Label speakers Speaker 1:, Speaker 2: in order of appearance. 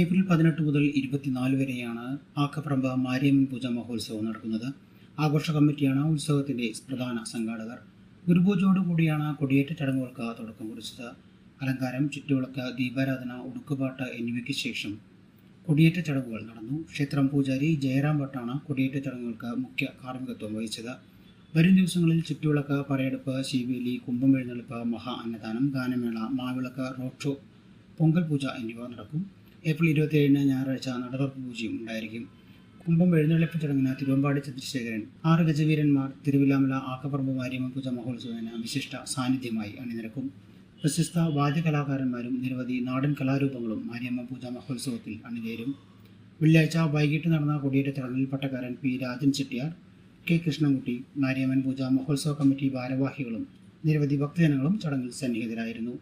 Speaker 1: April പതിനെട്ട് മുതൽ ഇരുപത്തിനാല് വരെയാണ് ആക്കപ്രമ്പ മാരിയമ്മൻ പൂജ മഹോത്സവം നടക്കുന്നത്. ആഘോഷ കമ്മിറ്റിയാണ് ഉത്സവത്തിന്റെ പ്രധാന സംഘാടകർ. ഗുരുപൂജയോടുകൂടിയാണ് കൊടിയേറ്റ ചടങ്ങുകൾക്ക് തുടക്കം കുറിച്ചത്. അലങ്കാരം ചുറ്റുവിളക്ക് ദീപാരാധന ഉടുക്കുപാട്ട് എന്നിവയ്ക്ക് ശേഷം കൊടിയേറ്റ ചടങ്ങുകൾ നടന്നു. ക്ഷേത്രം പൂജാരി ജയറാം ഭട്ടാണ് കൊടിയേറ്റ ചടങ്ങുകൾക്ക് മുഖ്യ കാർമ്മികത്വം വഹിച്ചത്. വരും ദിവസങ്ങളിൽ ചുറ്റുവിളക്ക് പറയെടുപ്പ് ശിവേലി കുംഭം എഴുന്നള്ളിപ്പ് മഹാ അന്നദാനം ഗാനമേള മാവിളക്ക് റോഡ് ഷോ പൊങ്കൽ പൂജ എന്നിവ നടക്കും. ഏപ്രിൽ ഇരുപത്തി ഏഴിന് ഞായറാഴ്ച നടതുറപ്പ് പൂജയും ഉണ്ടായിരിക്കും. കുംഭം എഴുന്നള്ളിപ്പ് ചടങ്ങിന് തിരുവമ്പാടി ചന്ദ്രശേഖരൻ ആറ് ഗജവീരന്മാർ തിരുവില്ലാമല ആക്കപ്പറമ്പ് പൂജ മഹോത്സവത്തിന് വിശിഷ്ട സാന്നിധ്യമായി അണിനിരക്കും. പ്രശസ്ത വാദ്യകലാകാരന്മാരും നിരവധി നാടൻ കലാരൂപങ്ങളും മാരിയമ്മ പൂജ മഹോത്സവത്തിൽ അണിചേരും. വെള്ളിയാഴ്ച വൈകിട്ട് നടന്ന കൊടിയേറ്റ ചടങ്ങിൽ പട്ടക്കാരൻ പി. രാജൻ ചെട്ടിയാർ കെ. കൃഷ്ണൻകുട്ടി മാരിയമ്മൻ പൂജ മഹോത്സവ കമ്മിറ്റി ഭാരവാഹികളും നിരവധി ഭക്തജനങ്ങളും ചടങ്ങിൽ സന്നിഹിതരായിരുന്നു.